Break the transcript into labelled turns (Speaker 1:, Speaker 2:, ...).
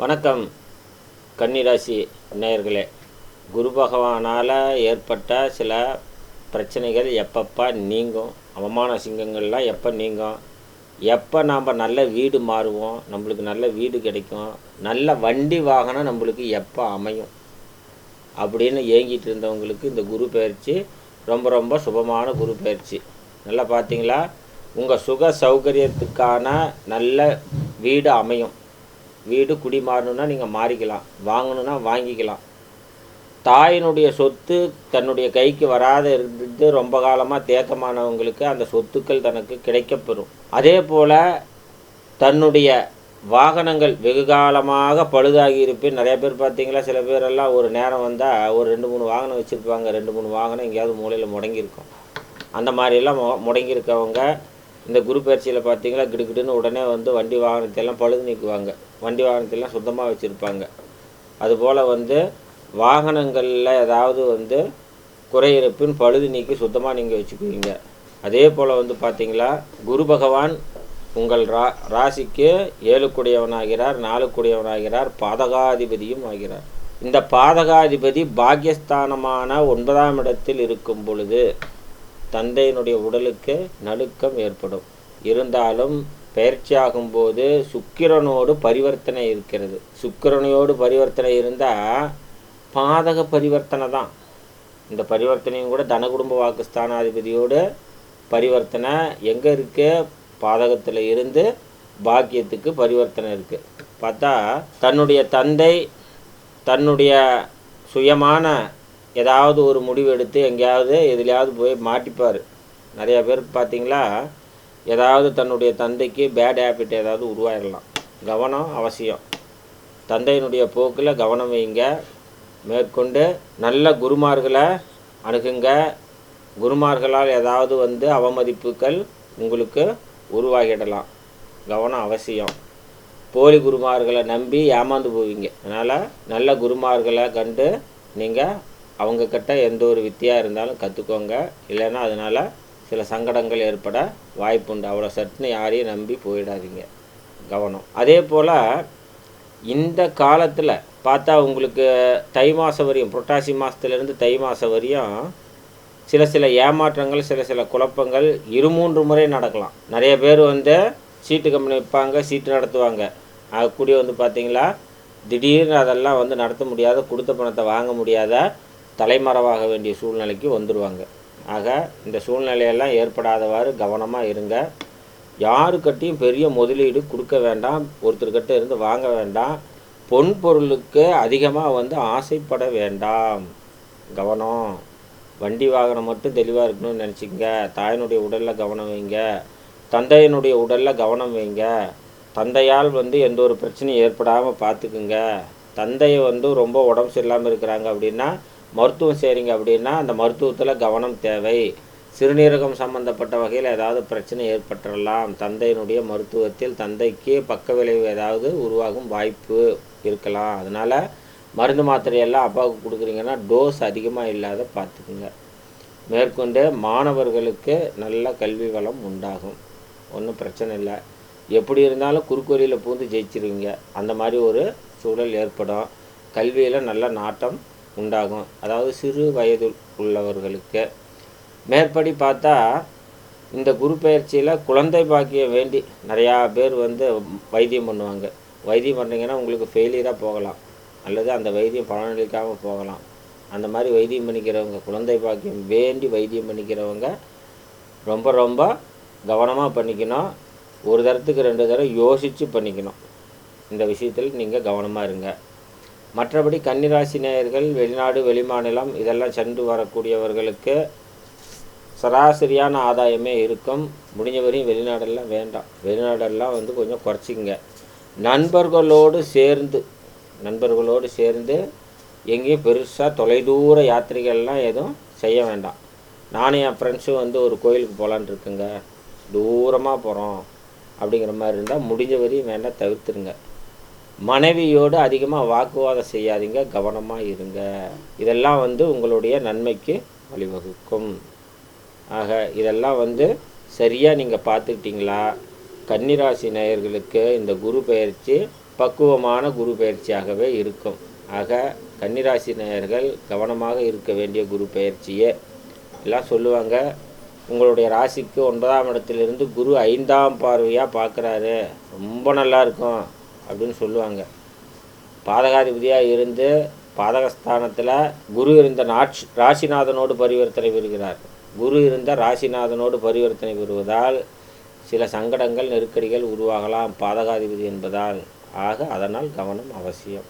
Speaker 1: வணக்கம் கன்னிராசி நேயர்களே. குரு பகவானால் ஏற்பட்ட சில பிரச்சனைகள் எப்பப்போ நீங்கும்? அவமான சிங்கங்கள்லாம் எப்போ நீங்கும்? எப்போ நாம் நல்ல வீடு மாறுவோம்? நம்மளுக்கு நல்ல வீடு கிடைக்கும். நல்ல வண்டி வாகனம் நம்மளுக்கு எப்போ அமையும்? அப்படின்னு ஏங்கிட்டு இருந்தவங்களுக்கு இந்த குரு பயிற்சி ரொம்ப ரொம்ப சுபமான குரு பயிற்சி. நல்லா பார்த்தீங்களா உங்கள் சுக சௌகரியத்துக்கான நல்ல வீடு அமையும். வீடு குடி மாறணுன்னா நீங்கள் மாறிக்கலாம். வாங்கணுன்னா வாங்கிக்கலாம். தாயினுடைய சொத்து தன்னுடைய கைக்கு வராத இருந்து ரொம்ப காலமாக தேக்கமானவங்களுக்கு அந்த சொத்துக்கள் தனக்கு கிடைக்கப்பெறும். அதே போல் தன்னுடைய வாகனங்கள் வெகு காலமாக பழுதாகி இருப்பேன் நிறைய பேர் பார்த்தீங்களா சில பேரெல்லாம் ஒரு நேரம் வந்தால் ஒரு ரெண்டு மூணு வாகனம் வச்சுருப்பாங்க. ரெண்டு மூணு வாகனம் எங்கேயாவது மூலையில் முடங்கியிருக்கும். அந்த மாதிரியெல்லாம் முடங்கியிருக்கவங்க இந்த குரு பயிற்சியில் பார்த்தீங்களா கிடுகிடுன்னு உடனே வந்து வண்டி வாகனத்தையெல்லாம் பழுது நீக்குவாங்க. வண்டி வாகனத்தையெல்லாம் சுத்தமாக வச்சுருப்பாங்க. அதுபோல் வந்து வாகனங்களில் ஏதாவது வந்து குறையிறப்பின் பழுது நீக்கி சுத்தமாக நீங்கள் வச்சுக்குவீங்க. அதே போல் வந்து பார்த்தீங்களா குரு பகவான் உங்கள் ரா ராசிக்கு ஏழுக்குடையவனாகிறார் நாலுக்குடையவனாகிறார் பாதகாதிபதியும் ஆகிறார். இந்த பாதகாதிபதி பாக்கியஸ்தானமான ஒன்பதாம் இடத்தில் இருக்கும் பொழுது தந்தையினுடைய உடலுக்கு நடுக்கம் ஏற்படும். இருந்தாலும் பயிற்சியாகும் போது சுக்கிரனோடு பரிவர்த்தனை இருக்கிறது. சுக்கிரனையோடு பரிவர்த்தனை இருந்தால் பாதக பரிவர்த்தனை தான். இந்த பரிவர்த்தனையும் கூட தன குடும்ப வாக்கு ஸ்தானாதிபதியோடு பரிவர்த்தனை. எங்கே இருக்கு? பாதகத்தில் இருந்து பாக்கியத்துக்கு பரிவர்த்தனை இருக்குது பார்த்தா தன்னுடைய தந்தை தன்னுடைய சுயமான ஏதாவது ஒரு முடிவு எடுத்து எங்கேயாவது எதுலையாவது போய் மாட்டிப்பார். நிறையா பேர் பார்த்தீங்களா? ஏதாவது தன்னுடைய தந்தைக்கு பேட் ஹேபிட் ஏதாவது உருவாயிடலாம் கவனம் அவசியம். தந்தையினுடைய போக்கில் கவனம் வைங்க. மேற்கொண்டு நல்ல குருமார்களை அணுகுங்க. குருமார்களால் ஏதாவது வந்து அவமதிப்புகள் உங்களுக்கு உருவாகிடலாம். கவனம் அவசியம். போலி குருமார்களை நம்பி ஏமாந்து போவீங்க. அதனால் நல்ல குருமார்களை கண்டு நீங்கள் அவங்கக்கிட்ட எந்த ஒரு வித்தியாக இருந்தாலும் கற்றுக்கோங்க இல்லைன்னா அதனால் சில சங்கடங்கள் ஏற்பட வாய்ப்புண்டு. அவ்வளோ சட்டுன்னு யாரையும் நம்பி போயிடாதீங்க. கவனம். அதே போல் இந்த காலத்தில் பார்த்தா உங்களுக்கு தை மாதம் வரையும் புரட்டாசி மாதத்துலேருந்து தை மாதம் வரையும் சில சில ஏமாற்றங்கள் சில சில குழப்பங்கள் இரு மூன்று முறை நடக்கலாம். நிறைய பேர் வந்து சீட்டு கம்பெனி வைப்பாங்க சீட்டு நடத்துவாங்க. அது கூடிய வந்து பார்த்திங்களா? திடீர்னு அதெல்லாம் வந்து நடத்த முடியாத கொடுத்த பணத்தை வாங்க முடியாத தலைமறைவாக வேண்டிய சூழ்நிலைக்கு வந்துடுவாங்க ஆக இந்த சூழ்நிலையெல்லாம் ஏற்படாதவாறு கவனமாக இருங்க. யாருக்கிட்டையும் பெரிய முதலீடு கொடுக்க வேண்டாம். ஒருத்தர்கிட்ட இருந்து வாங்க வேண்டாம். பொன் பொருளுக்கு அதிகமாக வந்து ஆசைப்பட வேண்டாம். கவனம். வண்டி வாகனம் மட்டும் தெளிவாக இருக்கணும்னு நினச்சிங்க தாயினுடைய உடலில் கவனம் வைங்க. தந்தையினுடைய உடலில் கவனம் வைங்க. தந்தையால் வந்து எந்த ஒரு பிரச்சனையும் ஏற்படாமல் பார்த்துக்குங்க தந்தையை வந்து ரொம்ப உடம்பு சரியில்லாமல் இருக்கிறாங்க அப்படின்னா மருத்துவம் செய்கிறீங்க அப்படின்னா அந்த மருத்துவத்தில் கவனம் தேவை. சிறுநீரகம் சம்பந்தப்பட்ட வகையில் ஏதாவது பிரச்சனை ஏற்பட்டுடலாம் தந்தையினுடைய மருத்துவத்தில் தந்தைக்கு பக்க விளைவு ஏதாவது உருவாகும் வாய்ப்பு இருக்கலாம். அதனால் மருந்து மாத்திரையெல்லாம் அப்பாவுக்கு கொடுக்குறீங்கன்னா டோஸ் அதிகமாக இல்லாத பார்த்துக்குங்க மேற்கொண்டு மாணவர்களுக்கு நல்ல கல்வி வளம் உண்டாகும். ஒன்றும் பிரச்சனை இல்லை. எப்படி இருந்தாலும் குறுக்கோரியில் பூந்து ஜெயிச்சிருவீங்க. அந்த மாதிரி ஒரு சூழல் ஏற்படும். கல்வியில் நல்ல நாட்டம் உண்டாகும். அதாவது சிறு வயது உள்ளவர்களுக்கு. மேற்படி பார்த்தா இந்த குரு பயிற்சியில் குழந்தை பாக்கியம் வேண்டி நிறையா பேர் வந்து வைத்தியம் பண்ணுவாங்க. வைத்தியம் பண்ணிங்கன்னா உங்களுக்கு ஃபெயிலியராக போகலாம். அல்லது அந்த வைத்தியம் பலனளிக்காமல் போகலாம். அந்த மாதிரி வைத்தியம் பண்ணிக்கிறவங்க குழந்தை பாக்கியம் வேண்டி வைத்தியம் பண்ணிக்கிறவங்க ரொம்ப ரொம்ப கவனமாக பண்ணிக்கணும். ஒரு தரத்துக்கு ரெண்டு தடவை யோசித்து பண்ணிக்கணும். இந்த விஷயத்தில் நீங்கள் கவனமாக இருங்க. மற்றபடி கன்னிராசி நேயர்கள் வெளிநாடு வெளிமாநிலம் இதெல்லாம் சென்று வரக்கூடியவர்களுக்கு சராசரியான ஆதாயமே இருக்கும். முடிஞ்ச வரையும் வெளிநாடெல்லாம் வேண்டாம். வெளிநாடெல்லாம் வந்து கொஞ்சம் குறைச்சிங்க நண்பர்களோடு சேர்ந்து நண்பர்களோடு சேர்ந்து எங்கேயும் பெருசாக தொலைதூர யாத்திரைகள்லாம் எதுவும் செய்ய வேண்டாம். நானும் என் ஃப்ரெண்ட்ஸும் வந்து ஒரு கோயிலுக்கு போகலான் இருக்குங்க. தூரமாக போகிறோம் அப்படிங்கிற மாதிரி இருந்தால் முடிஞ்ச வரையும் வேண்டாம் தவிர்த்துருங்க. மனைவியோடு அதிகமாக வாக்குவாதம் செய்யாதீங்க கவனமாக இருங்க. இதெல்லாம் வந்து உங்களுடைய நன்மைக்கு வழிவகுக்கும். ஆக இதெல்லாம் வந்து சரியாக நீங்கள் பார்த்துக்கிட்டிங்களா? கன்னிராசி நேயர்களுக்கு இந்த குரு பெயர்ச்சி பக்குவமான குரு பயிற்சியாகவே இருக்கும். ஆக கன்னிராசி நேயர்கள் கவனமாக இருக்க வேண்டிய குரு பயிற்சியே எல்லாம் சொல்லுவாங்க உங்களுடைய ராசிக்கு ஒன்பதாம் இடத்திலிருந்து குரு ஐந்தாம் பார்வையாக பார்க்குறாரு. ரொம்ப நல்லா இருக்கும். அப்படின்னு சொல்லுவாங்க. பாதகாதிபதியாக இருந்து பாதகஸ்தானத்தில் குரு இருந்த நாட்சி ராசிநாதனோடு பரிவர்த்தனை பெறுகிறார். குரு இருந்த ராசிநாதனோடு பரிவர்த்தனை பெறுவதால் சில சங்கடங்கள் நெருக்கடிகள் உருவாகலாம். பாதகாதிபதி என்பதால். ஆக அதனால் கவனம் அவசியம்.